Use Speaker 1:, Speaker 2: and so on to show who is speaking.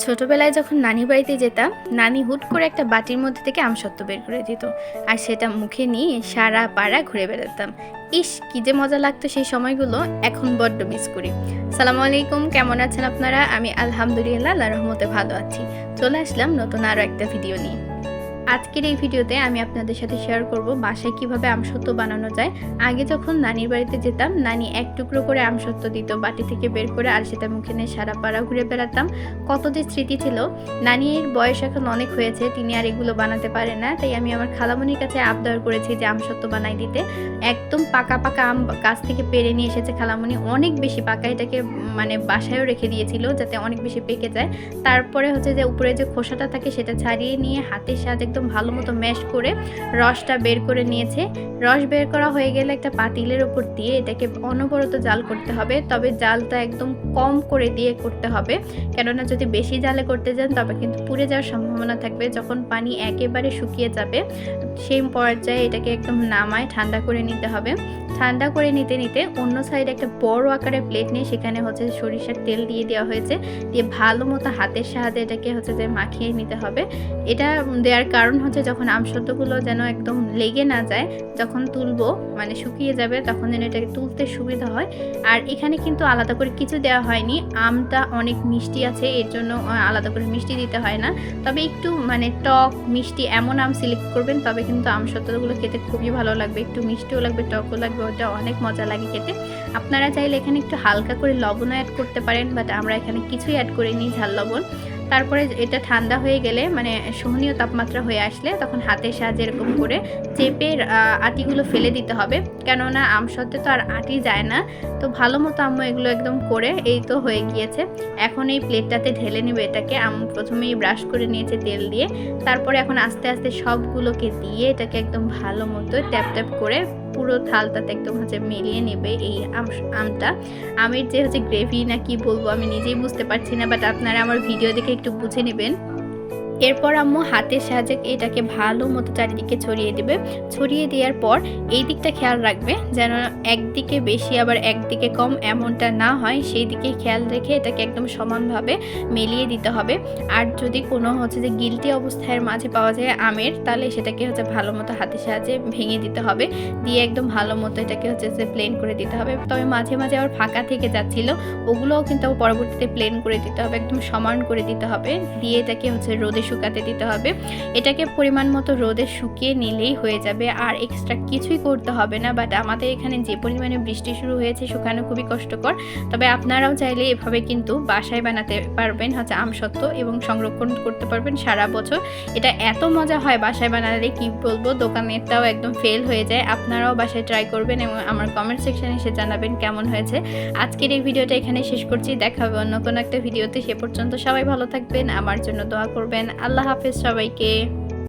Speaker 1: ছোটবেলায় যখন নানি বাড়িতে যেতাম, নানি হুট করে একটা বাটির মধ্যে থেকে আমসত্ত্ব বের করে দিত। আর সেটা মুখে নিয়ে সারা পাড়া ঘুরে বেড়াতাম। ইস, কি যে মজা লাগতো সেই সময়গুলো, এখন বড্ড মিস করি। সালাম আলাইকুম, কেমন আছেন আপনারা? আমি আলহামদুলিল্লাহ রহমতে ভালো আছি। চলে আসলাম নতুন আরও একটা ভিডিও নিয়ে। আজকের এই ভিডিওতে আমি আপনাদের সাথে শেয়ার করব বাসায় কীভাবে আমসত্ত্ব বানানো যায়। আগে যখন নানির বাড়িতে যেতাম, নানি এক টুকরো করে আমসত্ত্ব দিত, বাটি থেকে বের করে আর সেটা মুখে নিয়ে সারা পাড়া ঘুরে বেড়াতাম। কত যে স্মৃতি ছিল, নানির বয়স এখন অনেক হয়েছে, তিনি আর এগুলো বানাতে পারে না, তাই আমি আমার খালামনির কাছে আবদার করেছি যে আমসত্ত্ব বানাই দিতে। একদম পাকা পাকা আম গাছ থেকে পেরে নিয়ে এসেছে খালামনি। অনেক বেশি পাকা এটাকে মানে বাসায়ও রেখে দিয়েছিল যাতে অনেক বেশি পেকে যায়। তারপরে হচ্ছে যে উপরে যে খোসাটা থাকে সেটা ছাড়িয়ে নিয়ে হাতের সাহায্যে একদম ভালো মতো ম্যাশ করে রসটা বের করে নিয়েছে। রস বের করা হয়ে গেলে একটা পাতিলের ওপর দিয়ে এটাকে অনবরত জাল করতে হবে। তবে জালটা একদম কম করে দিয়ে করতে হবে। কেননা যদি বেশি জালে করতে যান, তবে কিন্তু পুড়ে যাওয়ার সম্ভাবনা থাকবে। যখন পানি একেবারে শুকিয়ে যাবে সেই পর্যায়ে এটাকে একদম নামায়, ঠান্ডা করে নিতে হবে। ঠান্ডা করে নিতে নিতে অন্য সাইডে একটা বড় আকারের প্লেট নিয়ে সেখানে হচ্ছে সরিষার তেল দিয়ে দেওয়া হয়েছে। দিয়ে ভালো মতো হাতের সাহায্যে এটাকে হচ্ছে যে মাখিয়ে নিতে হবে। এটা দেওয়ার কারণ হচ্ছে যখন আমসত্ত্বগুলো যেন একদম লেগে না যায়, যখন তুলবো মানে শুকিয়ে যাবে, তখন যেন এটাকে তুলতে সুবিধা হয়। আর এখানে কিন্তু আলাদা করে কিছু দেওয়া হয়নি। আমটা অনেক মিষ্টি আছে, এর জন্য আলাদা করে মিষ্টি দিতে হয় না। তবে একটু মানে টক, মিষ্টি এমন আম সিলেক্ট করবেন, তবে কিন্তু আম আমসত্ত্বগুলো খেতে খুবই ভালো লাগবে। একটু মিষ্টিও লাগবে, টকও লাগবে, ওটা অনেক মজা লাগে খেতে। আপনারা চাইলে এখানে একটু হালকা করে লবণও অ্যাড করতে পারেন বাট আমরা এখানে কিছুই অ্যাড করিনি ঝাল লবণ। তারপরে এটা ঠান্ডা হয়ে গেলে মানে সহনীয় তাপমাত্রা হয়ে আসলে তখন হাতের সাহায্যে এরকম করে চেপে আটিগুলো ফেলে দিতে হবে। কেননা আম সত্ত্বে তো আর আটি যায় না। তো ভালো মতো আম্মু এগুলো একদম করে, এই তো হয়ে গিয়েছে। এখন এই প্লেটটাতে ঢেলে নেবে এটাকে। আম্মু প্রথমেই ব্রাশ করে নিয়েছে তেল দিয়ে। তারপরে এখন আস্তে আস্তে সবগুলোকে দিয়ে এটাকে একদম ভালো মতো ট্যাপ ট্যাপ করে পুরো থালটাতে একদম হচ্ছে মিলিয়ে নেবে এই আম- আমটা। আমের যে হচ্ছে গ্রেভি না কি বলব আমি নিজেই বুঝতে পারছি না, বাট আপনারা আমার ভিডিও দেখে একটু বুঝে নেবেন। এরপর আম্মু হাতের সাহায্যে এটাকে ভালো মতো চারিদিকে ছড়িয়ে দেবে। ছড়িয়ে দেওয়ার পর এই দিকটা খেয়াল রাখবে যেন একদিকে বেশি আবার একদিকে কম এমনটা না হয়। সেই দিকে খেয়াল রেখে এটাকে একদম সমানভাবে মেলিয়ে দিতে হবে। আর যদি কোনো হচ্ছে যে গিলটি অবস্থায় মাঝে পাওয়া যায় আমের, তাহলে সেটাকে হচ্ছে ভালো মতো হাতের সাহায্যে ভেঙে দিতে হবে। দিয়ে একদম ভালো মতো এটাকে হচ্ছে যে প্লেন করে দিতে হবে। তবে মাঝে মাঝে আবার ফাঁকা থেকে যাচ্ছিল, ওগুলোও কিন্তু পরবর্তীতে প্লেন করে দিতে হবে, একদম সমান করে দিতে হবে। দিয়ে এটাকে হচ্ছে রোদে শুকাতে দিতে হবে। এটাকে পরিমাণ মতো রোদে শুকিয়ে নিলেই হয়ে যাবে। আর এক্সট্রা কিছুই করতে হবে না। বাট আমাদের এখানে যে পরিমাণে বৃষ্টি শুরু হয়েছে শুকানো খুবই কষ্টকর। তবে আপনারাও চাইলে এভাবে কিন্তু বাসায় বানাতে পারবেন হচ্ছে আমসত্ত্ব এবং সংরক্ষণ করতে পারবেন সারা বছর। এটা এত মজা হয় বাসায় বানালে, কি বলব? দোকানেরটাও একদম ফেল হয়ে যায়। আপনারাও বাসায় ট্রাই করবেন এবং আমার কমেন্ট সেকশনে এসে জানাবেন কেমন হয়েছে। আজকের এই ভিডিওটা এখানে শেষ করছি। দেখা হবে অন্য কোনো একটা ভিডিওতে সে পর্যন্ত সবাই ভালো থাকবেন। আমার জন্য দোয়া করবেন। আল্লাহ হাফেজ সবাইকে।